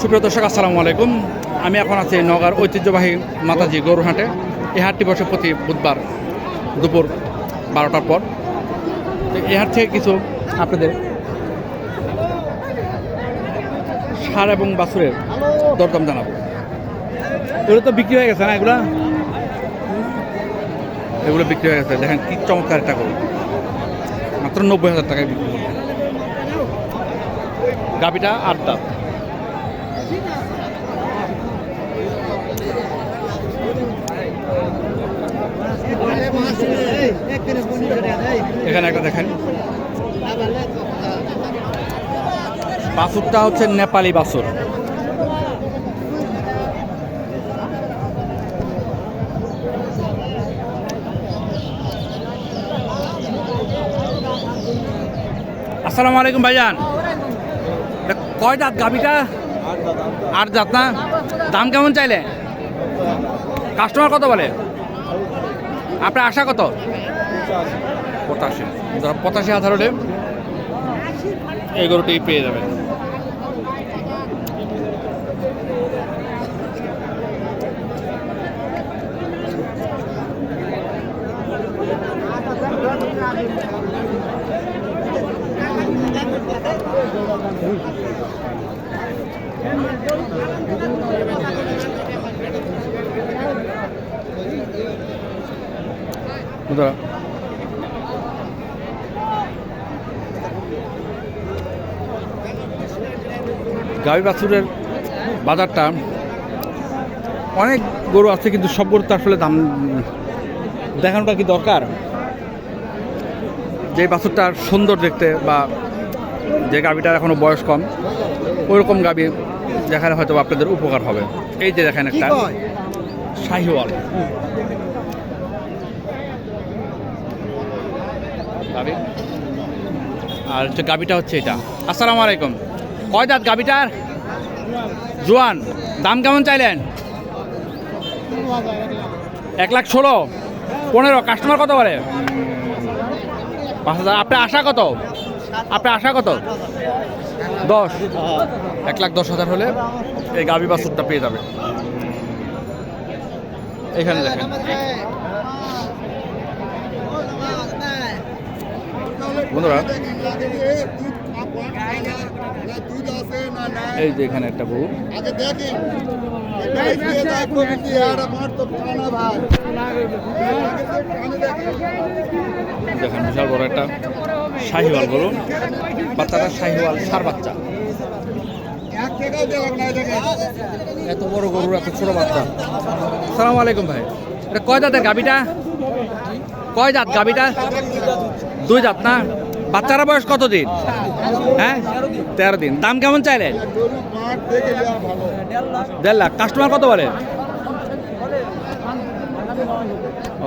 সুপ্রিয় দর্শক, আসসালামু আলাইকুম। আমি এখন আছি নগর ঐতিহ্যবাহী মাতাজি গরুহাটে এই হাটটি বসে প্রতি বুধবার দুপুর বারোটার পর। তো এই হাট থেকে কিছু আপনাদের সার এবং বাছুরের দরদাম জানাব। এগুলো তো বিক্রি হয়ে গেছে না এগুলা? এগুলো বিক্রি হয়ে গেছে। দেখেন কি চমৎকার একটা গরু। মাত্র নব্বই হাজার টাকায় বিক্রি গাবিটা আট দাঁত এখানে একটা দেখেন বাছুরটা হচ্ছে নেপালি বাছুর। আসসালামু আলাইকুম ভাইজান। কয় দাঁত গাবিটা আট দাঁত না? দাম কেমন চাইলে? কাস্টমার কত বলে? আপনার আশা কত? পঁচাশি। পঁচাশি হাজার হলে এই গরুটি পেয়ে যাবেন। বন্ধুরা গাভী বাছুরের বাজারটা অনেক গরু আছে কিন্তু সব গরুর তো আসলে দাম দেখানোটা কি দরকার? যে বাছুরটা সুন্দর দেখতে বা যে গাভীটার এখনও বয়স কম ওইরকম গাভী দেখালে হয়তো আপনাদের উপকার হবে। এই যে দেখেন একটা শাহিওয়াল। গাবি। আর হচ্ছে গাবিটা হচ্ছে এটা। আসসালামু আলাইকুম। কয় দাঁত গাবিটার? জোয়ান, দাম কেমন চাইলেন? এক লাখ ষোলো। পনেরো কাস্টমার কত বলে? পাঁচ হাজার। আপনার আশা কত? আপনার আশা কত? দশ। এক লাখ দশ হাজার হলে এই গাবি বাছুরটা পেয়ে যাবে। এখানে দেখেন। বন্ধুরা, এই যে এখানে একটা বউ। দেখেন, বিশাল বড় একটা শাহিওয়াল গরু। বাচ্চাটা শাহিওয়াল, সার বাচ্চা। এত বড় গরুর এত ছোট বাচ্চা। সালাম আলাইকুম ভাই। এটা কয় দাঁতের গাবিটা কয় দাঁত গাবিটা দুই দাঁত না? বাচ্চারা বয়স কত দিন হ্যাঁ? তেরো দিন। দাম কেমন চাইলেন দেড় লাখ। কাস্টমার কত বলে?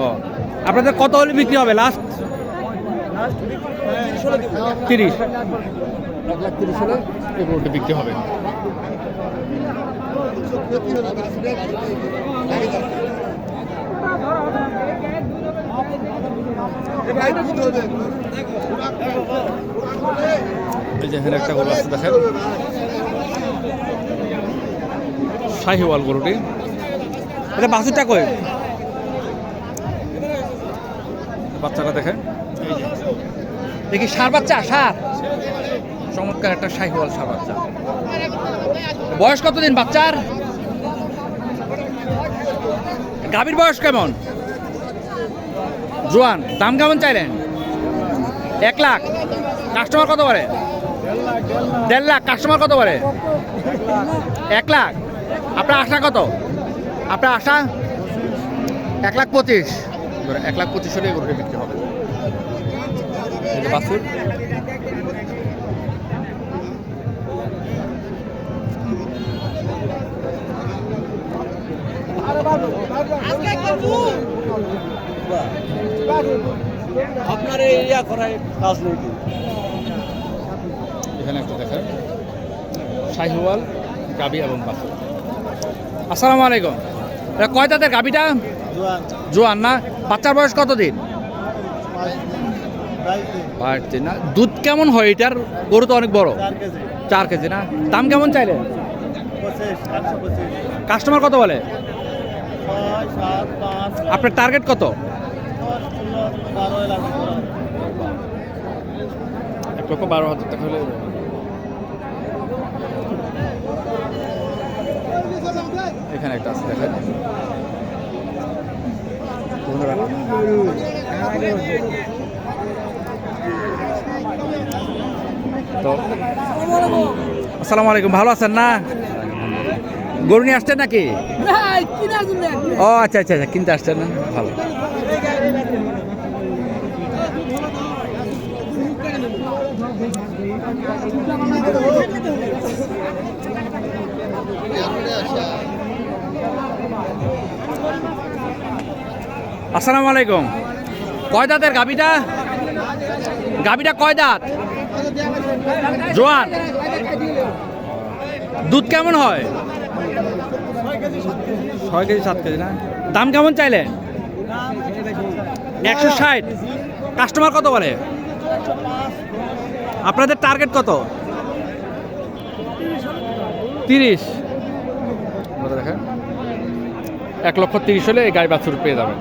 ও। আপনাদের কত হলে বিক্রি হবে? লাস্ট তিরিশ। বিক্রি হবে। এই যে এখানে একটা গরু আছে দেখেন। শাহিওয়াল গরুটি। এটা বাছুরটা কই? বাচ্চাটা দেখেন। দেখি সার বাচ্চা? সার। চমৎকার একটা শাহিওয়াল সার বাচ্চা। বয়স কতদিন বাচ্চার? গাভীর বয়স কেমন? জোয়ান দাম কেমন চাইলেন? এক লাখ। কাস্টমার কত বলে দেড় লাখ। কাস্টমার কত বলে এক লাখ। আপনার আশা কত? আপনার আশা? এক লাখ পঁচিশ। এক লাখ পঁচিশ হলে গরুটা বিক্রি হবে। বাছুর। আপনার এই ইয়া করায় রাজনৈতিক এখানে একটা দেখেন শাহিওয়াল গাবি এবং বাছুর। আসসালামু আলাইকুম। এটা কয় দাঁতের গাবিটা? জোয়ান। জোয়ান না? বাচ্চার বয়স কত দিন। বাড়ছে না? দুধ কেমন হয় এটার? গরু তো অনেক বড়। চার কেজি। না? দাম কেমন চাইলে? কাস্টমার কত বলে? আপনার টার্গেট কত দশ ষোলো বারো লাগবে এক লক্ষ বারো হাজার টাকা হলে এখানে একটা আছে দেখেন তো আসসালামু আলাইকুম ভালো আছেন না? গরু নিয়ে আসছেন নাকি? ও আচ্ছা আচ্ছা আচ্ছা কিনতে আসছেন না? ভালো। আসসালামু আলাইকুম। কয় দাঁতের গাবিটা গাবিটা কয় দাঁত? জোয়ান। দুধ কেমন হয়? ছয় কেজি সাত কেজি না? দাম কেমন চাইলে একশো ষাট। কাস্টমার কত বলে? আপনাদের টার্গেট কত? তিরিশ। দেখেন। এক লক্ষ তিরিশ হলে এই গাই বাছুর পেয়ে যাবেন।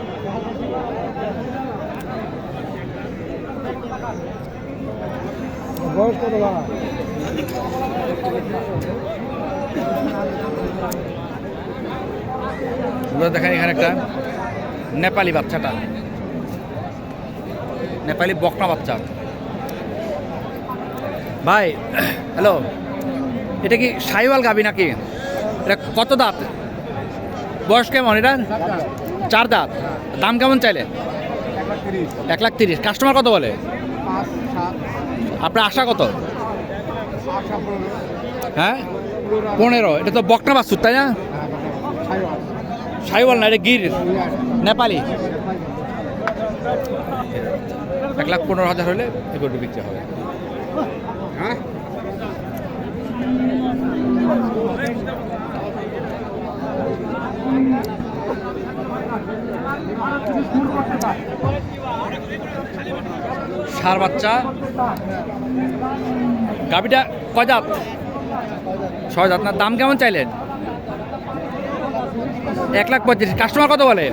দেখেন এখানে একটা নেপালি বাচ্চাটা। নেপালি বকনা বাচ্চা। ভাই হ্যালো এটা কি সাইওয়াল গাবি নাকি? এটা কত দাঁত? বয়স কেমন এটা? চার দাঁত। দাম কেমন চাইলে? এক লাখ তিরিশ। কাস্টমার কত বলে? আপনার আশা কত? হ্যাঁ? পনেরো। এটা তো বকনা বাচ্চুর তাই না? সাইওয়াল না, এটা গির। নেপালি। এক লাখ পনেরো হাজার হলে এগুলো বিক্রি হবে। সার বাচ্চা। গাবিটা কয় দাঁত? ছয় না, দাম কেমন চাইলেন? এক লাখ পঁয়ত্রিশ। কাস্টমার কত বলে?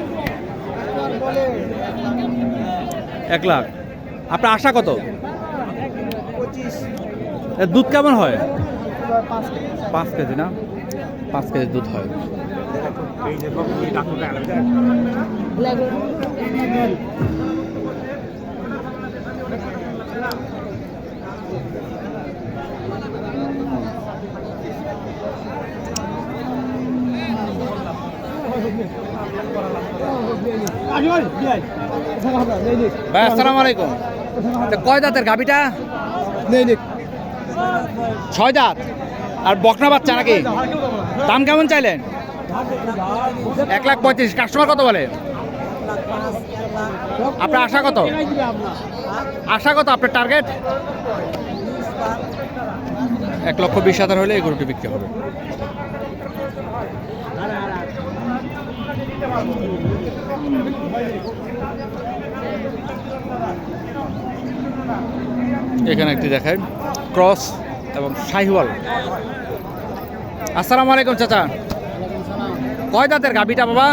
এক লাখ। আপনার আশা কত? দুধ কেমন হয়? পাঁচ কেজি। না? পাঁচ কেজি দুধ হয়। ভাই আসসালামু আলাইকুম। তা কয় দাঁতের গাবিটা ছয় দাঁত আর বকনা বাচ্চা নাকি? দাম কেমন চাইলেন? এক লাখ পঁয়ত্রিশ। কাস্টমার কত বলে? আপনার আশা কত? আশা কত? আপনার টার্গেট এক লক্ষ বিশ হাজার হলে এই বিক্রি হবে। এখানে একটি দেখায়। ক্রস এবং শাহিওয়াল। আসসালামু আলাইকুম চাচা। কয় দাঁতের গাবিটা বাবা?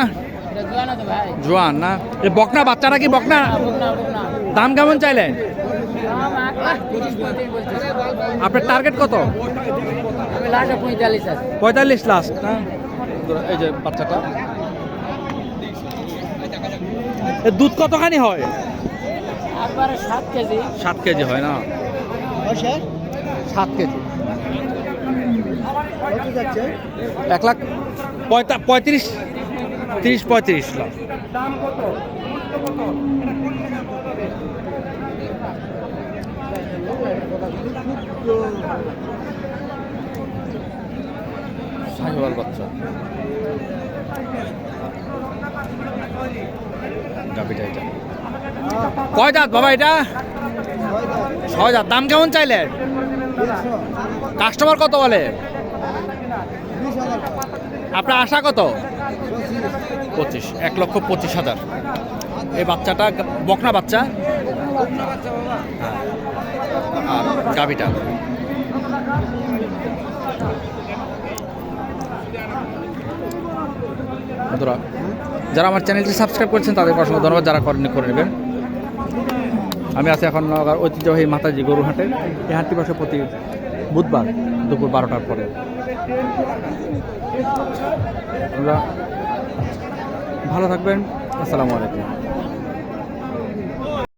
জোয়ান না? এ বকনা বাচ্চা কি বকনা? দাম কেমন চাইলেন আপনার টার্গেট কত? পঁয়তাল্লিশ লাস্ট না? এই যে বাচ্চাটা। দুধ কতখানি হয়? সাত কেজি। সাত কেজি হয় না? সাত কেজি। এক লাখ পঁয়তা পঁয়ত্রিশ তিরিশ পঁয়ত্রিশ লাখ। শাহিওয়াল বাচ্চা। গাবিটা এটা। কয় দাঁত বাবা এটা? ছয় দাঁত। দাম কেমন চাইলে? কাস্টমার কত বলে? আপনার আশা কত? পঁচিশ। এক লক্ষ পঁচিশ হাজার। এই বাচ্চাটা বকনা বাচ্চা। আর গাবিটা যারা আমার চ্যানেলটি সাবস্ক্রাইব করেছেন, তাদের অসংখ্য ধন্যবাদ। যারা করেন করে নেবেন। আমি আছি এখন নগর ঐতিহ্যবাহী মাতাজি গরু হাটে এই হাটটি বসে প্রতি বুধবার দুপুর বারোটার পরে। ভালো থাকবেন। আসসালামু আলাইকুম।